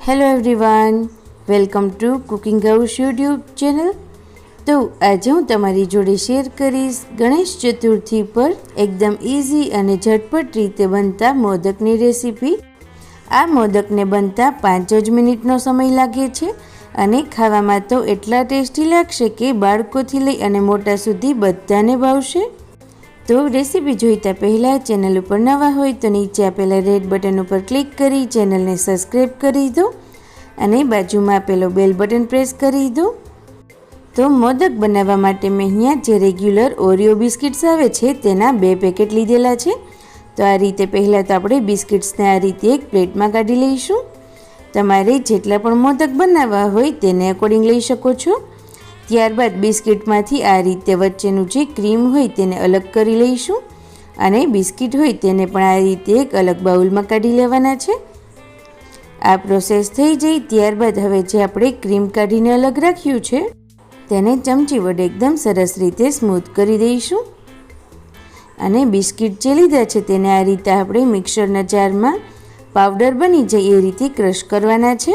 Hello everyone welcome to cooking house YouTube channel તો આજે હું તમારી જોડે શેર કરીશ ગણેશ ચતુર્થી પર એકદમ ઇઝી અને ઝટપટ રીતે બનતા મોદકની રેસીપી આ મોદકને બનતા પાંચ જ મિનિટનો સમય લાગે છે અને ખાવામાં તો એટલા ટેસ્ટી લાગશે કે બાળકોથી લઈ અને મોટા સુધી બધાને ભાવશે. તો રેસીપી જોઈતા પહેલાં ચેનલ ઉપર નવા હોય તો નીચે આપેલા રેડ બટન ઉપર ક્લિક કરી ચેનલને સબસ્ક્રાઈબ કરી દો અને બાજુમાં આપેલો બેલ બટન પ્રેસ કરી દો. તો મોદક બનાવવા માટે મેં અહીંયા જે રેગ્યુલર ઓરિયો બિસ્કિટ્સ આવે છે તેના બે પેકેટ લીધેલા છે. તો આ રીતે પહેલાં તો આપણે બિસ્કિટ્સને આ રીતે એક પ્લેટમાં કાઢી લઈશું. તમારે જેટલા પણ મોદક બનાવવા હોય તેને અકોર્ડિંગ લઈ શકો છો. ત્યારબાદ બિસ્કિટમાંથી આ રીતે વચ્ચેનું જે ક્રીમ હોય તેને અલગ કરી લઈશું અને બિસ્કિટ હોય તેને પણ આ રીતે એક અલગ બાઉલમાં કાઢી લેવાના છે. આ પ્રોસેસ થઈ જાય ત્યારબાદ હવે જે આપણે ક્રીમ કાઢીને અલગ રાખ્યું છે, તેને ચમચી વડે એકદમ સરસ રીતે સ્મૂથ કરી દઈશું. અને બિસ્કિટ જે લીધા છે તેને આ રીતે આપણે મિક્સરના જારમાં પાવડર બની જાય એ રીતે ક્રશ કરવાના છે.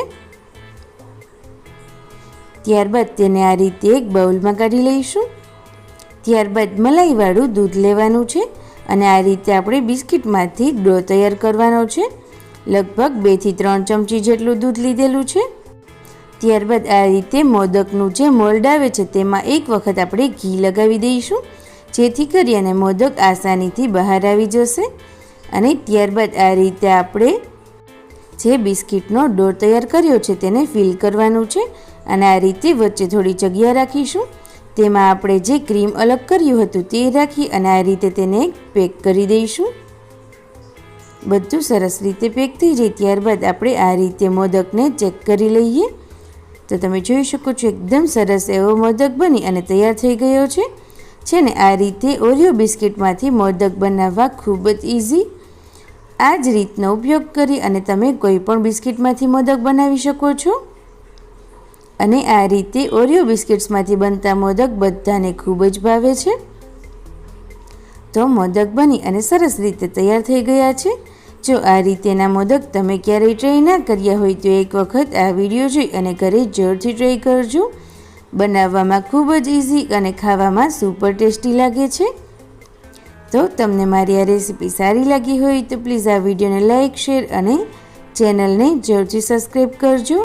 ત્યારબાદ તેને આ રીતે એક બાઉલમાં કાઢી લઈશું. ત્યારબાદ મલાઈવાળું દૂધ લેવાનું છે અને આ રીતે આપણે બિસ્કિટમાંથી ડો તૈયાર કરવાનો છે. લગભગ બેથી ત્રણ ચમચી જેટલું દૂધ લીધેલું છે. ત્યારબાદ આ રીતે મોદકનું જે મોલ્ડ આવે છે તેમાં એક વખત આપણે ઘી લગાવી દઈશું, જેથી કરી અને મોદક આસાનીથી બહાર આવી જશે. અને ત્યારબાદ આ રીતે આપણે જે બિસ્કિટનો ડો તૈયાર કર્યો છે તેને ફિલ કરવાનું છે. અને આ રીતે વચ્ચે થોડી જગ્યા રાખીશું. તેમાં આપણે જે ક્રીમ અલગ કર્યું હતું તે રાખી અને આ રીતે તેને પેક કરી દઈશું. બધું સરસ રીતે પેક થઈ જાય ત્યારબાદ આપણે આ રીતે મોદકને ચેક કરી લઈએ. તો તમે જોઈ શકો છો એકદમ સરસ એવો મોદક બની અને તૈયાર થઈ ગયો છે. છે ને, આ રીતે ઓરિયો બિસ્કિટમાંથી મોદક બનાવવા ખૂબ જ ઇઝી આ જ રીતનો ઉપયોગ કરી અને તમે કોઈ પણ બિસ્કિટમાંથી મોદક બનાવી શકો છો. અને આ રીતે ઓરિયો બિસ્કિટ્સમાંથી બનતા મોદક બધાને ખૂબ જ ભાવે છે. તો મોદક બની અને સરસ રીતે તૈયાર થઈ ગયા છે. જો આ રીતેના મોદક તમે ક્યારેય ટ્રાય ના કર્યા હોય તો એક વખત આ વીડિયો જોઈ અને ઘરે જરૂરથી ટ્રાય કરજો. બનાવવામાં ખૂબ જ ઇઝી અને ખાવામાં સુપર ટેસ્ટી લાગે છે. તો તમને મારી આ રેસીપી સારી લાગી હોય તો પ્લીઝ આ વિડીયોને લાઇક શેર અને ચેનલને જરૂરથી સબસ્ક્રાઈબ કરજો.